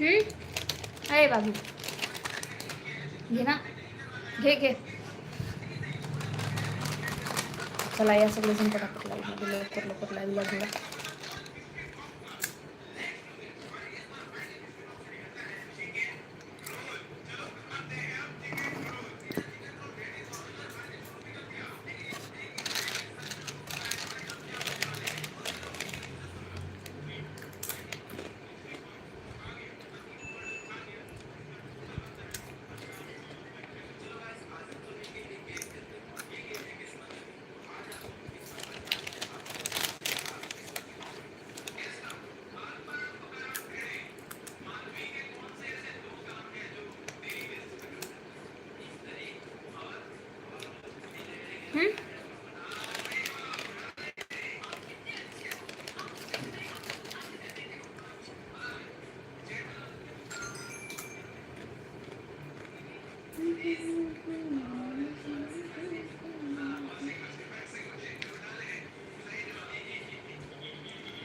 अरे बाबू. घे ना. घे घे. चला या सगळे जण पटापट लाईव्ह लवकर लवकर लाईव्हला जोडा हम्म?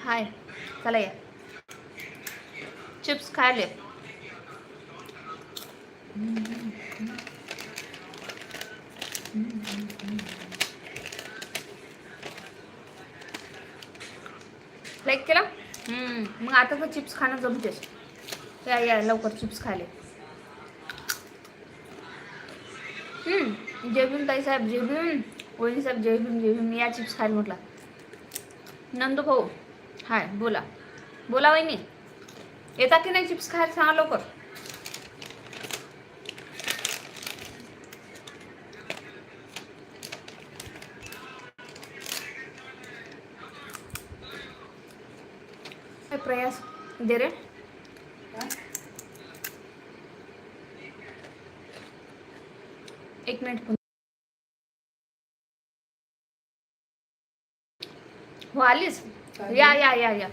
हाय चला या. चिप्स खायले. लाईक केला? हम्म, मग आता तर चिप्स खाणं जमतेस या या लवकर चिप्स खायले. हम्म, जय भीम ताई साहेब जय भीम. वहिनी साहेब जय भीम जय भीम. या चिप्स खायला म्हटला. नंदू भाऊ. हाय बोला. बोला वहिनी. येता की नाही चिप्स खायला? सांगा लवकर. प्रयास. दे रे. एक मिनिट. हो आलीस? या या या या.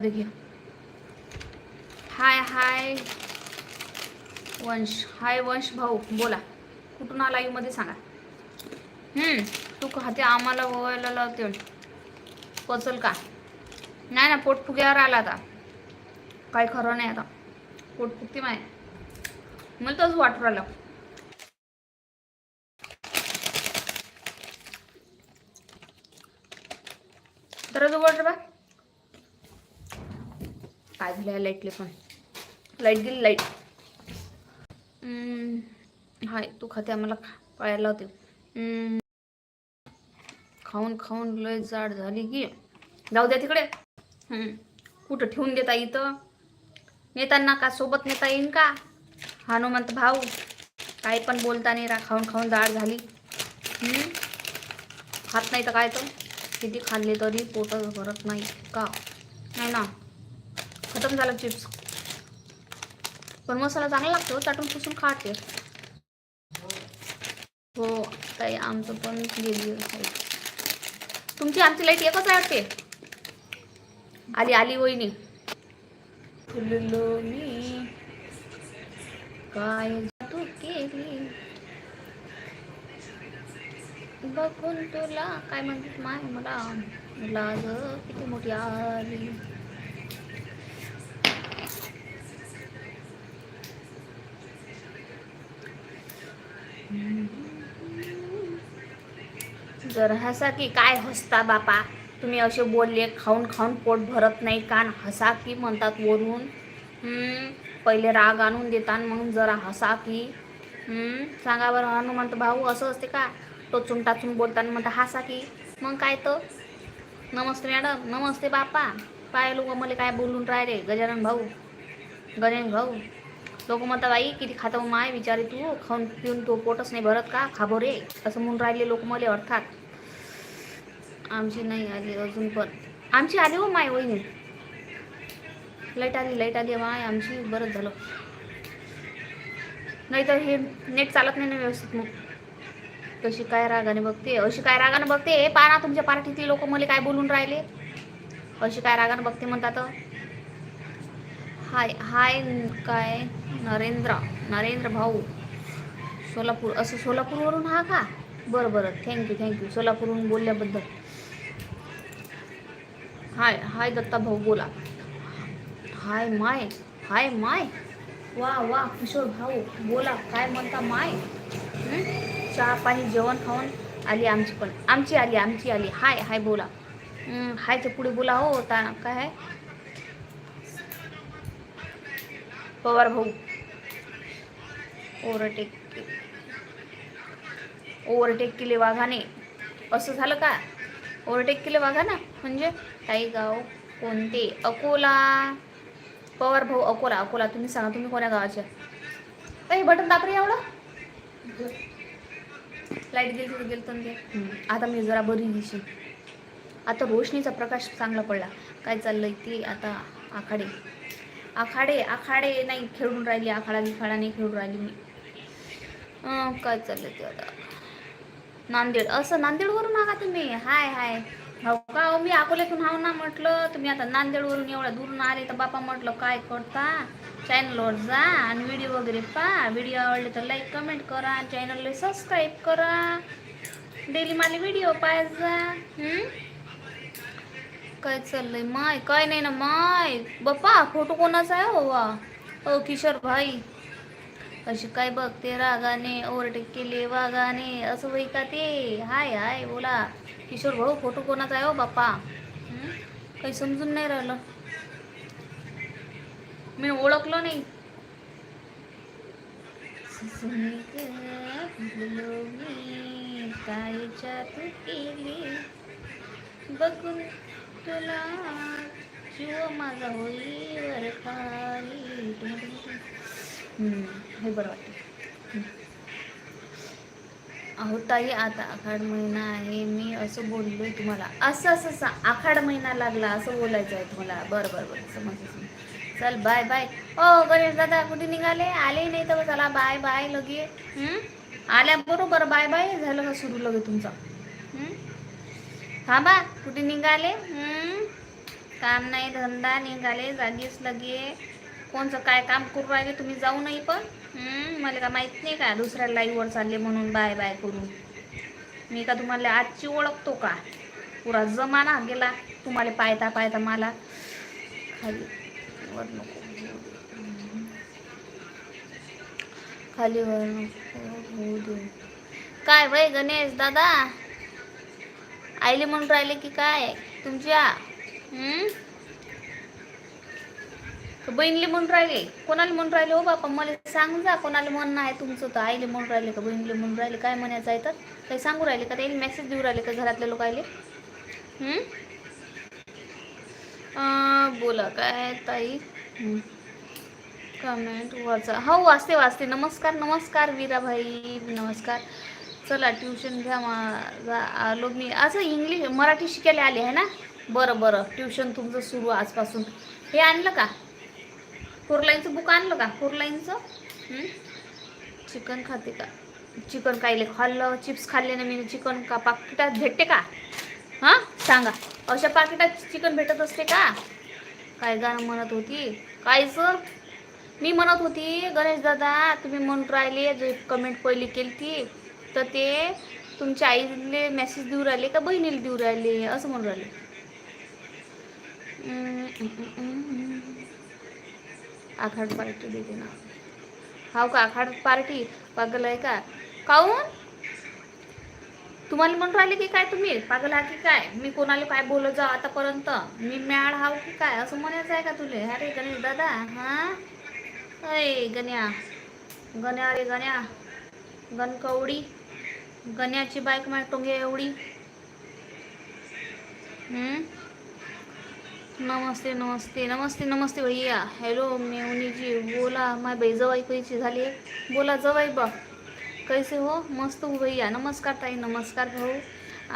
देखिए हाय हाय. वंश हाय वंश भाऊ बोला. कुठून आला मध्ये सांगा. हम्म, तू खाते आम्हाला गोवायला लावते. पचल का? नाही ना पोटफुग्यावर आला आता. काय खरं नाही आता. पोटफुगती माय. मला तसं वाटू राहिलं. तर वाटर बा. काय झालं लाईटले पण. लाइट गेली लाइट हाय तू खाते आम्हाला पाळायला होते खाऊन खाऊन लय जाड झाली की. जाऊ द्या तिकडे. हम्म, कुठं ठेवून देता इथं. नेताना का सोबत नेता येईन का? हनुमंत भाऊ काही पण बोलता नाही रा खाऊन खाऊन जाड झाली. हम्म, खात नाही तर काय तर? किती खाल्ले तरी पोटच भरत नाही का? नाही ना? खतम झाला चिप्स पण मसाला चांगला लागतो चाटून पुसून खाते. हो. ताई आमचं पण गेली लाइट तुमची आमची लाइट एकच आहे वाटते? आली आली वहिनी. फुललो मी काय तू केली? बघून तुला काय म्हणतात माय मला? लाज किती मोठी आली. तर हसा की काय हसता बापा? तुम्ही असे बोलले खाऊन खाऊन पोट भरत नाही. कान हसा की म्हणतात वरून. पहिले राग आणून देतात मग जरा हसा की. सांगा बरं हनुमंत भाऊ असं असते का? टोचून टाचून बोलताना म्हणता हसा की. मग काय तर? नमस्ते मॅडम नमस्ते बापा. काय लोक मला काय बोलून राहिले? गजानन भाऊ गजानन भाऊ. लोक म्हणतात बाई किती खातं माय विचारे तू. खाऊन पिऊन तो पोटच नाही भरत का? खाबो रे असं म्हणून राहिले लोक मला अर्थात. आमची नाही आली अजून पण. आमची आली हो माय वहिनी. लाइट आली लाइट आली माय आमची बरंच झालं. नाही तर हे नेट चालत नाही ना व्यवस्थित मग. कशी काय रागाने बघते अशी काय रागाने बघते हे पहा ना तुमच्या पार्टीतले लोक मला काय बोलून राहिले. अशी काय रागाने बघते म्हणतात. हाय हाय काय नरेंद्र नरेंद्र भाऊ. सोलापूर असं सोलापूरवरून हा का? बरं बरं. थँक्यू थँक्यू सोलापूरवरून बोलल्याबद्दल. हाय हाय दत्ता भाऊ बोला. Hi my hi my. वा वा किशोर भाऊ बोला काय म्हणता माय? चहा पाणी जेवण खाऊन आली आमची पण. आमची आली आमची आली. हाय हाय बोला. हाय हायच्या पुढे बोला हो ता काय आहे? पवार भाऊ. ओव्हरटेक ओव्हरटेक केले वाघाने. असं झालं का? ओव्हरटेक केले वाघाना? म्हणजे ताई गाव कोणते? अकोला. पवार भाऊ अकोला. अकोला. तुम्ही सांगा तुम्ही कोण्या गावाचे? हे बटन दाबरे एवढं? लाइट गेली तिथे गेलं तर ते. हं, आता मी जरा बरी दिशी आता रोशनीचा प्रकाश चांगला पडला. काय चाललंय ते आता आखाडे. आखाडे आखाडे नाही खेळून राहिली. आखाडा गिखाडा नाही खेळून राहिली मी. काय चाललंय ते आता? नांदेड. असं नांदेडवरून आगा तुम्ही. हाय हाय. हो का हो मी अकोल्यातून हाव ना म्हटलं तुम्ही आता नांदेडवरून एवढ्या दूरून आले तर बापा म्हटलं काय करता? चॅनलवर जा आणि व्हिडिओ वगैरे पहा व्हिडिओ आवडले तर लाईक कमेंट करा. चॅनलला सबस्क्राईब करा. डेली मला व्हिडिओ पाहायचा काय चाललंय माय? काय नाही ना माय? बाप्पा फोटो कोणाचा आहे हो? वा हो किशोर भाई. अशी काय बघते रागाने ओव्हरटेक केले वागाने असं होई का ते? हाय हाय बोला. किशोर भाऊ फोटो कोणाचा आहे हो बाप्पा? काही समजून नाही राहिलं. मी ओळखलो नाही. बघून तुला शिव माझा होई वर खाली हे बरं वाटतं अहो ताई आता आखाड महिना आहे. मी असं बोललोय तुम्हाला. असं असं असं. आखाड महिना लागला असं बोलायचं आहे तुम्हाला. बरं बरं बरं. समज चल बाय बाय ओ गणेश दादा कुठे निघाले? आले नाही तर चला बाय बाय लगे. आल्याबरोबर आल्या बरोबर बाय बाय झालं का सुरू लगे तुमचं? हा थांबा कुठे निघाले? काम नाही धंदा निघाले जागीच लगे. कोणचं काय काम करू राहिले तुम्ही जाऊ नाही पण. मला का माहीत नाही का दुसऱ्या लाईव्हवर चालले म्हणून बाय बाय करून. मी का तुम्हाला आजची ओळखतो का? पुरा जमाना गेला तुम्हाला पायता पायता मला. खाली. वर नको. खाली वर नको. होऊ दे काय वय गणेश दादा? आईले म्हणून राहिले की काय? तुमच्या? बहिणीले म्हणून राहिले. कोणाला म्हणून राहिले? हो बापा मला सांग जा. कोणाला म्हणणं आहे तुमचं तर आईले म्हणून राहिले का बहिणीले म्हणून राहिले? काय म्हणायचं आहे तर? काही सांगू राहिले का ते मेसेज देऊ राहिले का घरातल्या लोक बोला काय ताई? कमेंट वाचा. हो वाचते वाचते. नमस्कार नमस्कार वीराभाई. नमस्कार. चला ट्युशन घ्या माझा. आलो मी. असं इंग्लिश मराठी शिकायला आले आहे ना? बरं बरं. ट्युशन तुमचं सुरू आजपासून. हे आणलं का? फोर लाईनचं बुक आणलं का? फोर लाईनचं चिकन खाते का? चिकन कायले खाल्लं चिप्स खाल्ले ना मी. चिकन का पाकिटात भेटते का? हां? सांगा. अशा पाकिटात चिकन भेटत असते का? काय गाणं म्हणत होती? काय सर? मी म्हणत होती गणेश दादा तुम्ही म्हणून राहिले जे कमेंट पहिली केली ती तर ते तुमच्या आईले मेसेज देऊ राहिले का बहिणीला देऊ राहिले? असं म्हणून राहिले. आखाड पार्टी देते ना हाव का? आखाड पार्टी पागल आहे का? काऊन? तुम्हाला म्हणून राहिले की काय तुम्ही? पागल हा की काय? मी कोणाला काय बोलत जाऊ आतापर्यंत? मी मॅड हाव की काय? असं म्हणायचं आहे का तुले? अरे गणेश दादा हा? अय गण्या. गण्या अरे गण्या. गणकवडी गण्याची बाईक माझ्या टोंगे एवढी. हम्म? नमस्ते नमस्ते नमस्ते नमस्ते भैया। हॅलो मी उनीजी बोला माय बाई जवाई कैची झाली बोला जवाई बा कैसे हो? मस्त हो भैया. नमस्कार ताई नमस्कार भाऊ.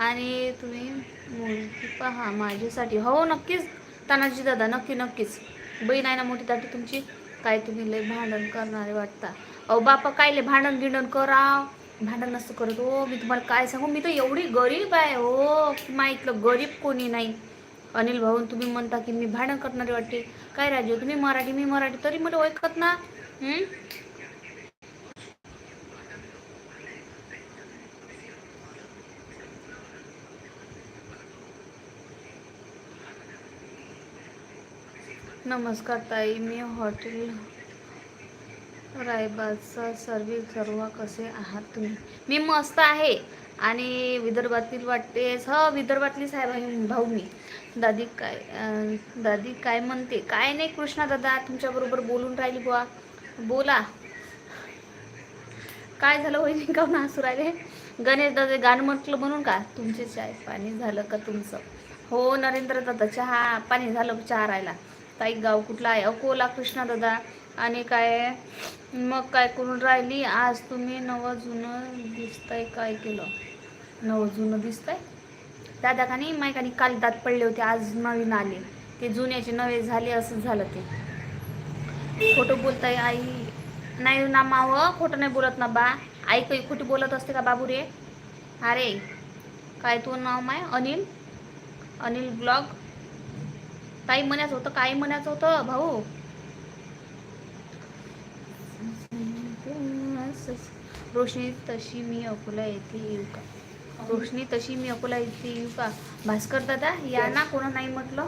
आणि तुम्ही मुलगी पहा माझ्यासाठी. हो नक्कीच तानाजी दादा नक्की नक्कीच. बहीण आहे ना मोठी दाटी तुमची? काय तुम्ही लय भांडण करणारे वाटता. अहो बापा काय लय भांडण गिंडण करा. भांडण नसतं करत. हो मी तुम्हाला काय सांगू? मी तर एवढी गरीब आहे. हो की मा इथलं गरीब कोणी नाही. अनिल भाऊ तुम्ही म्हणता की मी भांडण करणारी वाटते काय राजू तुम्ही मराठी मी मराठी तरी मला ओळखत ना. नमस्कार ताई मी हॉटेल रायबाचा सर्विस सर्व कसे आहात तुम्ही? मी मस्त आहे. आणि विदर्भातील वाटते ह विदर्भातलीच साहेब भाऊ मी. दादी काय दादी काय म्हणते? काय नाही कृष्णा दादा तुमच्याबरोबर बोलून राहिली बुवा. बोला. काय झालं होईल का हसू राहिले? गणेश दादा गाणं म्हटलं म्हणून का? तुमचे चाय पाणी झालं का तुमचं? हो नरेंद्र दादा चहा पाणी झालं चहा राहिला ताई गाव कुठला आहे? अकोला कृष्णा दादा. आणि काय मग काय करून राहिली? आज तुम्ही नवं जुनं दिसतंय काय केलं? नवं जुनं दिसतंय. दादा का नाही मायकाने काल दात पडले होते आज नवीन आले. ते जुन्याचे नवे झाले असं झालं ते. खोटं बोलताय आई. नाही ना माव खोटं नाही बोलत ना बा. आई काही खोटी बोलत असते का बाबू रे अरे काय तू नाव माय? अनिल? अनिल ब्लॉग? ताई म्हणायचं होतं काय म्हणायचं होतं भाऊ? रोशनी तशी मी अकोला येथे येऊ का रोशनी तशी मी अकोला येथे येऊ का? भास्कर दादा या ना कोणा नाही म्हटलं?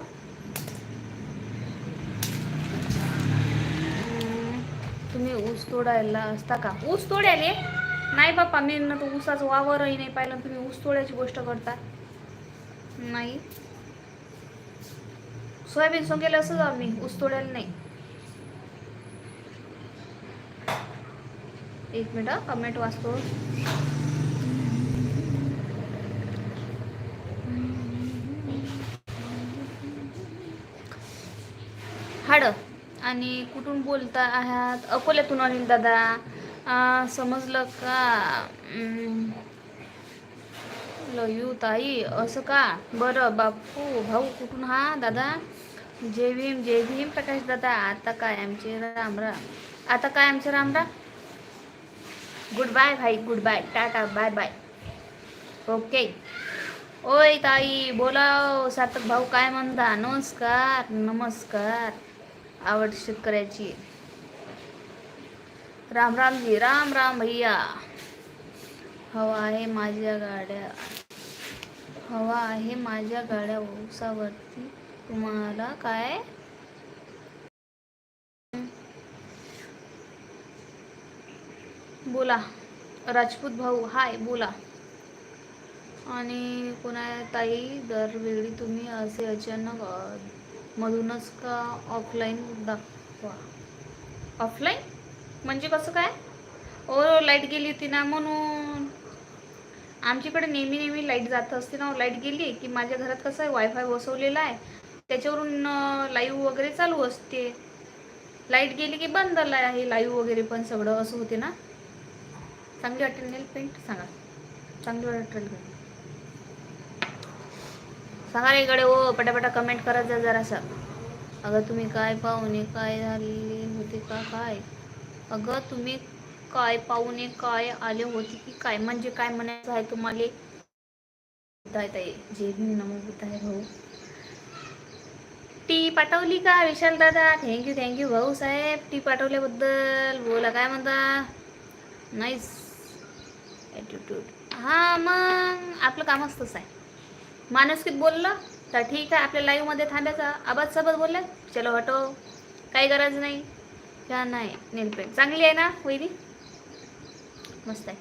तुम्ही ऊस तोडायला असता का? ऊस तोडायले? नाही बाप्पा मी ना तो ऊसाचं वावरही नाही पाहिलं. तुम्ही ऊस तोडायची गोष्ट करता. नाही. सोयाबीन सोंगेलं असं जाऊ मी ऊस तोडायला नाही. एक मिनिट कमेंट वाचतो. हाड आणि कुठून बोलता आहात? अकोल्यातून अनिल दादा. समजलं का? लयू ताई. असं का? बरं बापू भाऊ कुठून हा दादा? जय भीम जय भीम प्रकाश दादा. आता काय आमचे राम राम. आता काय आमचे राम राम? गुड बाय भाई good bye tata bye bye okay ओय ताई बोला सार्थक भाऊ काय म्हणता? नमस्कार नमस्कार. आवड शेतकऱ्याची. राम रामजी राम राम भैया. हवा आहे माझ्या गाड्या. हवा आहे माझ्या गाड्या उसावरती. तुम्हाला काय? बोला. राजपूत भाऊ हाय बोला. आणि कोणा ताई दरवेळी तुम्ही असे अचानक मधूनच का ऑफलाईन दाखवा? ऑफलाईन म्हणजे कसं काय? ओ लाइट गेली होती ना म्हणून. आमच्याकडे नेहमी नेहमी लाइट जात असते ना लाइट गेली की माझ्या घरात कसं आहे वायफाय बसवलेला आहे. त्याच्यावरून लाईव्ह वगैरे चालू असते. लाइट गेली की बंद आहे लाईव्ह वगैरे पण सगळं असं होते ना. चांगली वाटेल नेल पेंट सांगा. चांगली वाटेल पेंट सांगा रे इकडे ओ पटापटा कमेंट करत जा जरासं. अगं तुम्ही काय पाहुणे काय झाले होते का काय? अगं तुम्ही काय पाहुणे काय आले होते की काय? म्हणजे काय म्हणायचं आहे तुम्हाला? ताई जे भीम आहे भाऊ. टी पाठवली का विशाल दादा? थँक्यू थँक्यू भाऊ साहेब. टी पाठवल्याबद्दल बोला काय म्हणता? नाईस ॲटिट्यूड हां मग आपलं कामच असतंच आहे. मानसिक बोललं तर ठीक आहे आपल्या लाईव्हमध्ये थांबायचं. आबाद बोलल्या चलो हटो काही गरज नाही. का नाही नेलपेंट. चांगली आहे ना वैरी मस्त आहे.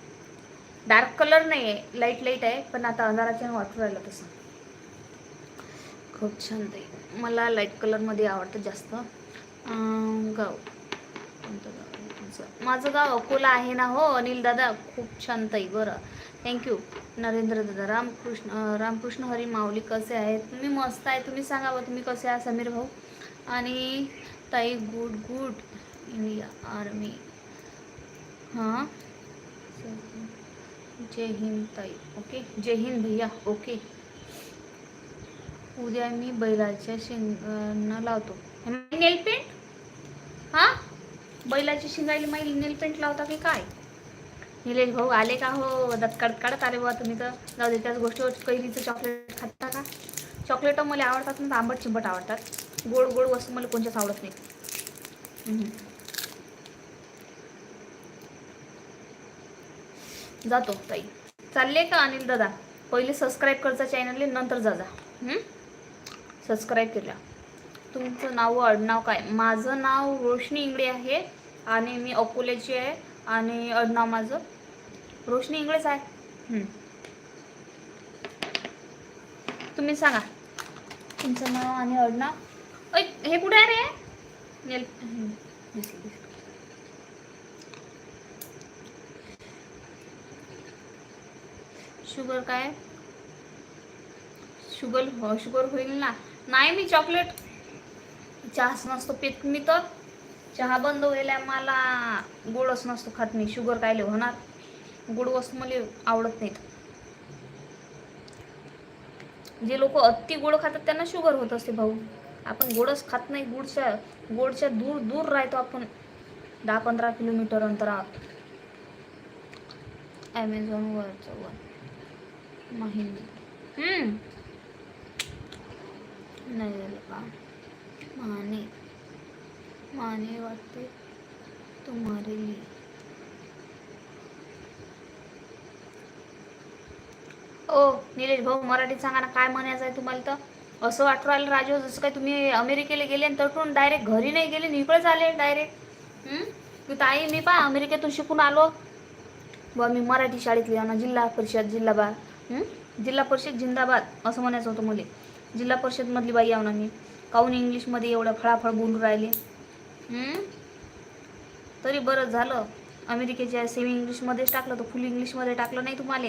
डार्क कलर नाही आहे लाइट लाइट आहे पण आता अंधाराच्या वाटू राहिलं तसं. खूप छान ते मला लाइट कलरमध्ये आवडतं जास्त. गाव कोणतं गाव माझं गाव अकोला आहे ना हो अनिल दादा. खूप छान ताई बरं. थँक्यू नरेंद्र दादा. रामकृष्ण रामकृष्ण हरी माऊली कसे आहेत? तुम्ही मस्त आहे. तुम्ही सांगा बा तुम्ही कसे आहात समीर भाऊ? आणि ताई गुड गुड. India army. हां. जय हिंद ताई. ओके. जय हिंद भैया. ओके. उद्या मी बैलाच्या शिंगांना लावतो. Nail paint? हां? बैलाची शिंगायला माहिती नेल पेंट लावता की काय? निलेश भाऊ आले का हो? दत काढत आले बाबा तुम्ही तर. जाऊ दे त्याच गोष्टीवर कैरीचं चॉकलेट खाता का? चॉकलेट मला आवडतात ना आंबट चिंबट आवडतात. गोड गोड वस्तू मला कोणत्याच आवडत नाही. जातो ताई. चालले का अनिल दादा? पहिले सबस्क्राईब करचा चॅनलले नंतर जा जा. सबस्क्राईब केल्या तुमचं नाव व आडनाव काय? माझं नाव रोशनी इंगळे आहे आणि मी अकोल्याची आहे आणि आडनाव माझं रोशनी इंगळेच आहे. तुम्ही सांगा. तुमचं नाव आणि आडनाव ऐ हे कुठे आहे रे? हं. शुगर काय? शुगर हो शुगर होईल ना. नाही मी चॉकलेट चहाच नसतो पित मी तर. चहा बंद व्हायला मला. गोडच नसतो खात मी. शुगर कायले होणार? गोड वस्तू मला आवडत नाहीत. जे लोक अति गोड खातात त्यांना शुगर होत असते भाऊ. आपण गोडच खात नाही गुडच्या गोडच्या दूर दूर राहतो आपण. दहा पंधरा किलोमीटर अंतरावर. ॲमेझॉनवरचं वर. महिंद्रा हम्म. नाही झालं का? माने. माने वाटते तुम्हारे ओ निलेश भाऊ मराठीत सांगा ना काय म्हणायचं आहे तुम्हाला तर? असं वाटू राहिलं राजू जसं काय तुम्ही अमेरिकेला गेले आणि तटून डायरेक्ट घरी नाही गेले आणि इकडेच आले डायरेक्ट की ताई मी पा अमेरिकेतून शिकून आलो. बुवा मी मराठी शाळेतली आहे ना जिल्हा परिषद जिल्हाबाद. जिल्हा परिषद जिंदाबाद असं म्हणायचं होतं मुली. जिल्हा परिषदमधली बाई आव ना मी काहून इंग्लिशमध्ये एवढं फळाफळ बोलून राहिले? तरी बरं झालं. अमेरिकेच्या सेमी इंग्लिशमध्येच टाकलं तर फुल इंग्लिशमध्ये टाकलं नाही तुम्हाला.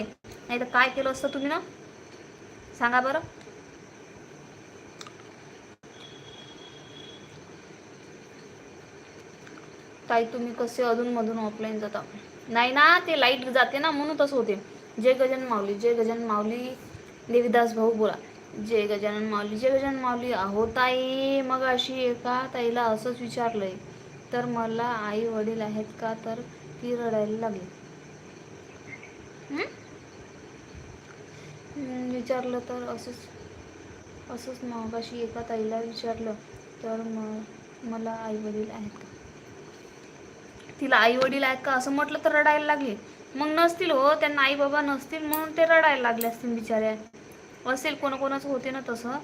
नाही तर काय केलं असतं तुम्ही ना? सांगा बरं. ताई तुम्ही कसे अधूनमधून ऑफलाईन जाता? नाही ना ते लाइट जाते ना म्हणून तसं होते. जय गजानन माऊली जय गजानन माऊली देवीदास भाऊ बोला. जय गजानन माऊली जय गजानन माऊली. अहो ताई मग अशी एका ताईला असंच विचारलंय. तर मला आई वडील आहेत का? तर ती रडायला लागली. हम्म विचारलं तर असंच असंच मागाशी एका ताईला विचारलं तर मग मला आई वडील आहेत का? तिला आई वडील आहेत का? असं म्हटलं तर रडायला लागले. मग नसतील हो त्यांना आई बाबा नसतील म्हणून ते रडायला लागले असतील बिचाऱ्या असेल कोणाकोणाचं होते ना तसं.